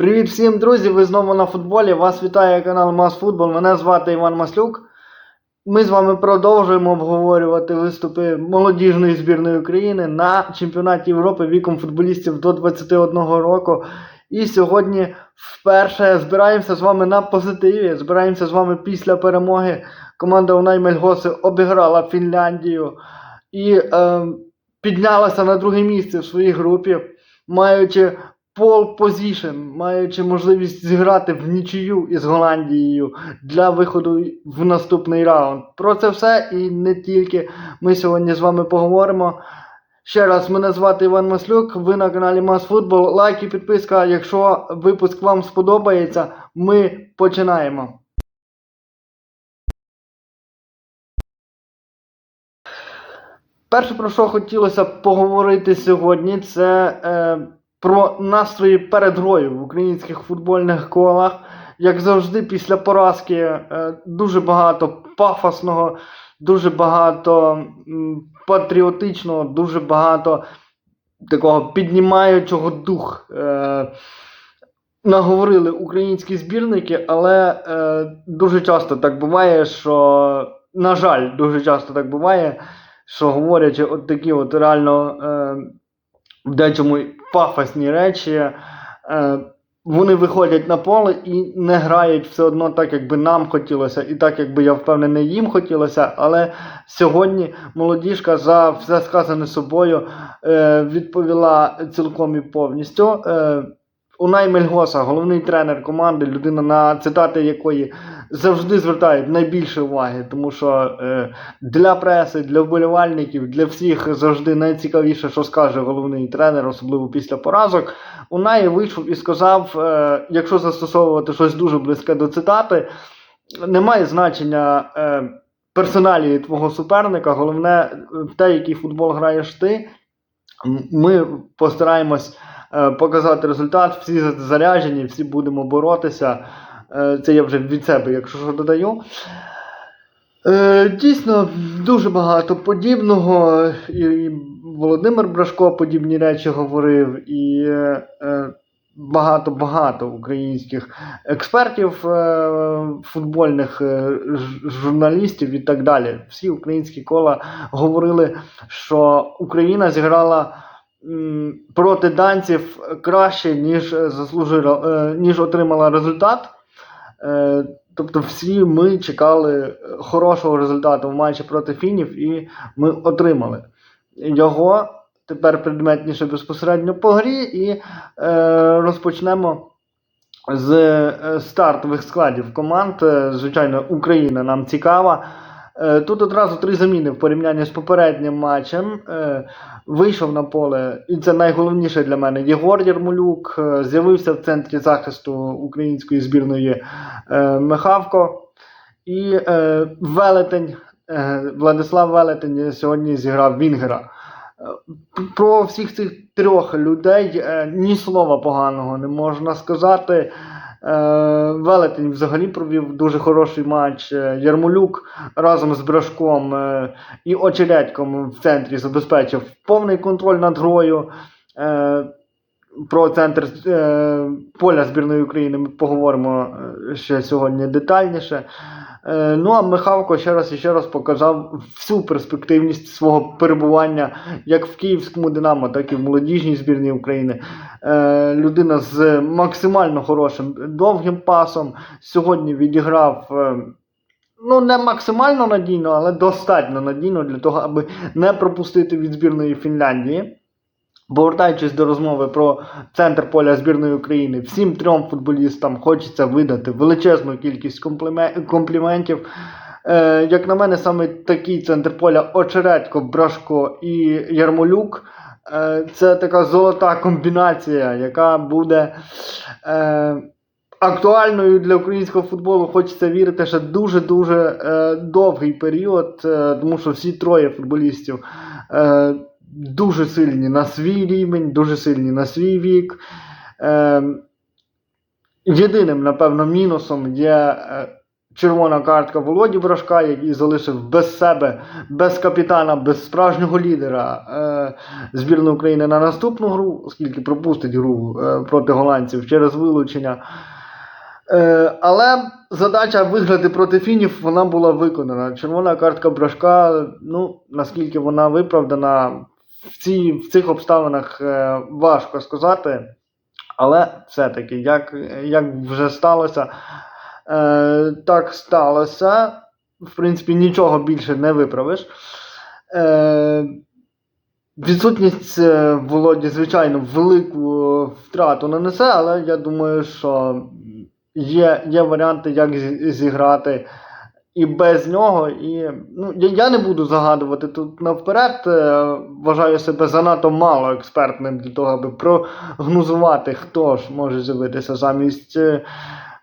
Привіт всім, друзі! Ви знову на футболі. Вас вітає канал Масфутбол. Мене звати Іван Маслюк. Ми з вами продовжуємо обговорювати виступи молодіжної збірної України на чемпіонаті Європи віком футболістів до 21 року. І сьогодні вперше збираємося з вами на позитиві. Збираємося з вами після перемоги. Команда Унай Мельгоси обіграла Фінляндію і е, піднялася на друге місце в своїй групі, маючи пол позішн, маючи можливість зіграти в нічию із Голландією для виходу в наступний раунд. Про це все і не тільки ми сьогодні з вами поговоримо. Ще раз, мене звати Іван Маслюк, ви на каналі Масфутбол. Лайк і підписка, якщо випуск вам сподобається, ми починаємо. Перше, про що хотілося поговорити сьогодні, це е, про настрої перед грою в українських футбольних колах. Як завжди, після поразки е, дуже багато пафосного, дуже багато патріотичного, дуже багато такого піднімаючого дух. Е, наговорили українські збірники, але е, дуже часто так буває, що, на жаль, дуже часто так буває, що говорячи от такі от реально в дечому пафосні речі, е, вони виходять на поле і не грають все одно так, як би нам хотілося, і так, як би я впевнений, їм хотілося. Але сьогодні молодіжка за все сказане собою е, відповіла цілком і повністю. Е, Унай Мельгоса, головний тренер команди, людина на цитати якої завжди звертають найбільше уваги, тому що е, для преси, для вболівальників, для всіх завжди найцікавіше, що скаже головний тренер, особливо після поразок. Унай вийшов і сказав: е, якщо застосовувати щось дуже близьке до цитати, немає значення е, персоналії твого суперника, головне е, те, який футбол граєш ти. Ми постараємось показати результат, всі за- заряджені, всі будемо боротися. Е, Це я вже від себе, якщо що додаю. Е, Дійсно, дуже багато подібного. І, Володимир Брашко подібні речі говорив, і е, е, багато-багато українських експертів, е, футбольних е, журналістів і так далі. Всі українські кола говорили, що Україна зіграла проти данців краще, ніж е, заслужила, е, ніж отримала результат. Е, Тобто всі ми чекали хорошого результату в матчі проти фінів, і ми отримали його. Тепер предметніше безпосередньо по грі, і розпочнемо з стартових складів команд. Звичайно, Україна нам цікава. Е, Тут одразу три заміни в порівнянні з попереднім матчем. Е, Вийшов на поле, і це найголовніше для мене. Єгор Ярмолюк е, з'явився в центрі захисту української збірної Михавко. І Велетень, Владислав Велетень сьогодні зіграв Вінгера. Про всіх цих трьох людей ні слова поганого не можна сказати. Е, Велетень взагалі провів дуже хороший матч. Е, Ярмолюк разом з Брашком е, і Очередьком в центрі забезпечив повний контроль над грою. Про центр поля збірної України ми поговоримо ще сьогодні детальніше. Е, Ну а Михалко ще раз і ще раз показав всю перспективність свого перебування як в київському Динамо, так і в молодіжній збірній України. Е, Людина з максимально хорошим довгим пасом. Сьогодні відіграв. е, Ну, не максимально надійно, але достатньо надійно для того, аби не пропустити від збірної Фінляндії. Повертаючись до розмови про центр поля збірної України, всім трьом футболістам хочеться видати величезну кількість компліме- компліментів. Е, як на мене, саме такий центр поля Очередько, Брашко і Ярмолюк. Е, це така золота комбінація, яка буде е, актуальною для українського футболу. Хочеться вірити, ще дуже-дуже е, довгий період, е, тому що всі троє футболістів. Е, дуже сильні на свій рівень, дуже сильні на свій вік. Е, єдиним, напевно, мінусом є е, червона картка Володі Брашка, який залишив без себе, без капітана, без справжнього лідера е, збірну України на наступну гру, оскільки пропустить гру е, проти голландців через вилучення. Е, але задача виграти проти фінів вона була виконана. Червона картка Брашка, ну наскільки вона виправдана в, цій, в цих обставинах е, важко сказати. Але все-таки, як, як вже сталося, е, так сталося. В принципі, нічого більше не виправиш. Е, відсутність е, Володі, звичайно, велику втрату нанесе, але я думаю, що є, є варіанти, як зіграти і без нього. І, ну, я, не буду загадувати тут навперед. е, Вважаю себе занадто мало експертним для того, аби прогнозувати, хто ж може з'явитися замість е,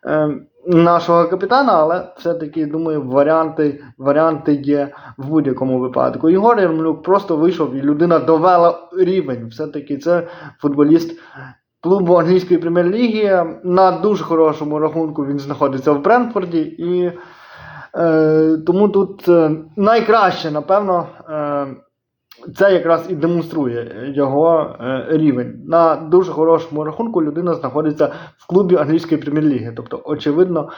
е, нашого капітана, але все-таки думаю, варіанти, варіанти є в будь-якому випадку. Ігор Ярмолюк просто вийшов і людина довела рівень. Все-таки це футболіст клубу англійської прем'єр-ліги. На дуже хорошому рахунку він знаходиться в Брентфорді. І е, тому тут е, найкраще, напевно, е, це якраз і демонструє його е, рівень. На дуже хорошому рахунку людина знаходиться в клубі англійської прем'єр-ліги. Тобто, очевидно,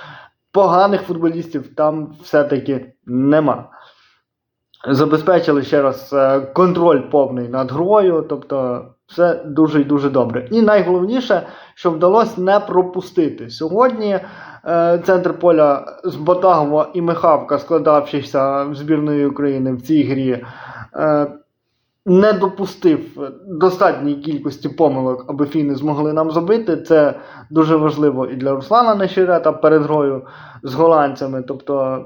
поганих футболістів там все-таки нема. Забезпечили ще раз контроль повний над грою, тобто все дуже і дуже добре. І найголовніше, що вдалося не пропустити. Сьогодні центр поля з Ботагова і Михавка, складавшися в збірної України в цій грі, е, не допустив достатньої кількості помилок, аби фіни змогли нам забити. Це дуже важливо і для Руслана Нещерета перед грою з голландцями. Тобто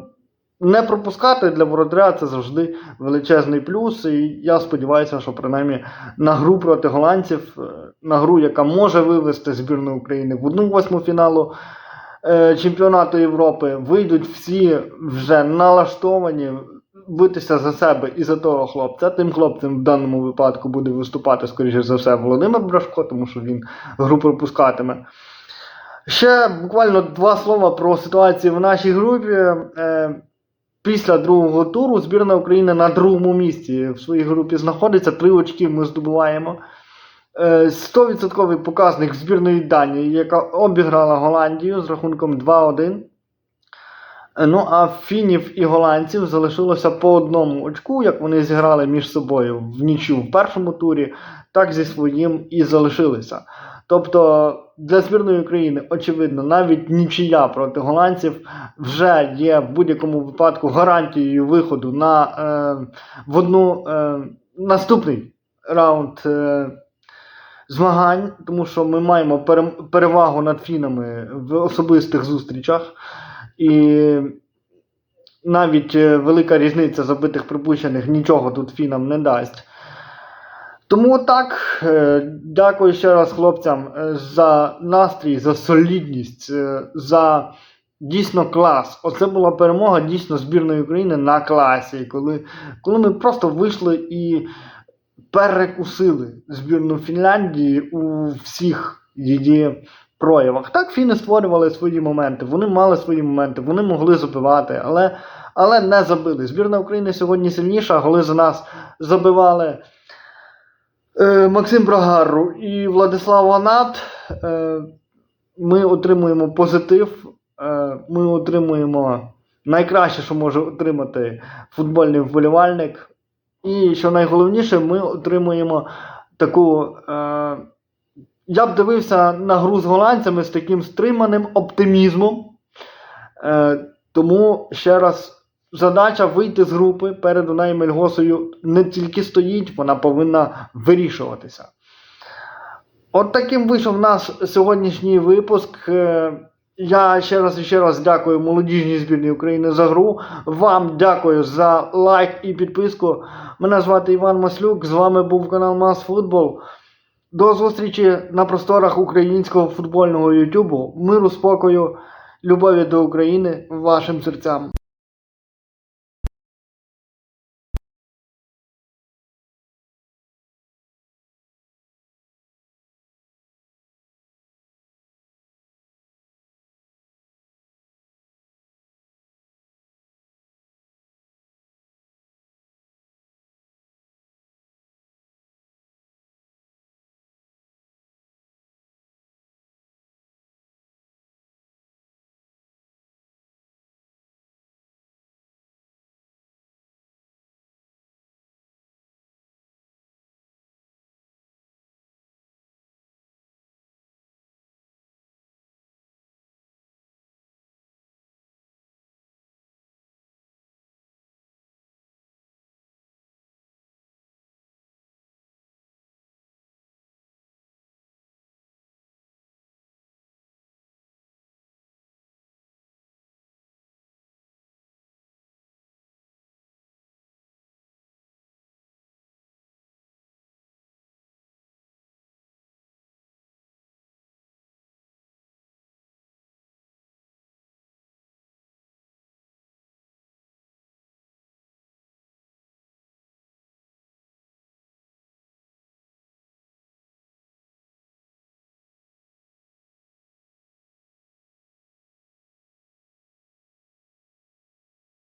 не пропускати для воротаря це завжди величезний плюс. І я сподіваюся, що принаймні на гру проти голландців, е, на гру, яка може вивести збірну України в одну восьму фіналу е, чемпіонату Європи, вийдуть всі вже налаштовані битися за себе і за того хлопця. Тим хлопцем в даному випадку буде виступати, скоріше за все, Володимир Брашко, тому що він гру пропускатиме. Ще буквально два слова про ситуацію в нашій групі. Е, Після другого туру збірна України на другому місці в своїй групі знаходиться. Три очки ми здобуваємо. Е, 100% показник збірної Данії, яка обіграла Голландію з рахунком 2-1. Е, Ну, а фінів і голландців залишилося по одному очку, як вони зіграли між собою в нічю в першому турі, так зі своїм і залишилися. Тобто для збірної України, очевидно, навіть нічия проти голландців вже є в будь-якому випадку гарантією виходу на е, в одну е, наступний раунд е, змагань, тому що ми маємо перевагу над фінами в особистих зустрічах. І навіть е, велика різниця забитих припущених нічого тут фінам не дасть. Тому так, е, дякую ще раз хлопцям е, за настрій, за солідність, за дійсно клас. Оце була перемога дійсно збірної України на класі, коли, коли ми просто вийшли і перекусили збірну Фінляндії у всіх її проявах. Так, фіни створювали свої моменти, вони мали свої моменти, вони могли забивати, але, але не забили. Збірна України сьогодні сильніша, голи за нас забивали. Е, Максим Брагару і Владислав Ванат. Е, ми отримуємо позитив, е, ми отримуємо найкраще, що може отримати футбольний вболівальник. І що найголовніше, ми отримуємо таку. Е, я б дивився на гру з голландцями з таким стриманим оптимізмом. Е, тому ще раз. Задача вийти з групи перед Дунаєм Мельгосою не тільки стоїть, вона повинна вирішуватися. От таким вийшов наш сьогоднішній випуск. Я ще раз і ще раз дякую молодіжній збірній України за гру. Вам дякую за лайк і підписку. Мене звати Іван Маслюк. З вами був канал Мас Футбол. До зустрічі на просторах українського футбольного Ютубу. Миру, спокою, любові до України вашим серцям.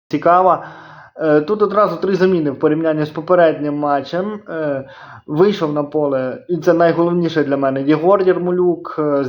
Цікава. Е, Тут одразу три заміни в порівнянні з попереднім матчем. Е, Вийшов на поле, і це найголовніше для мене. Єгор Ярмолюк е,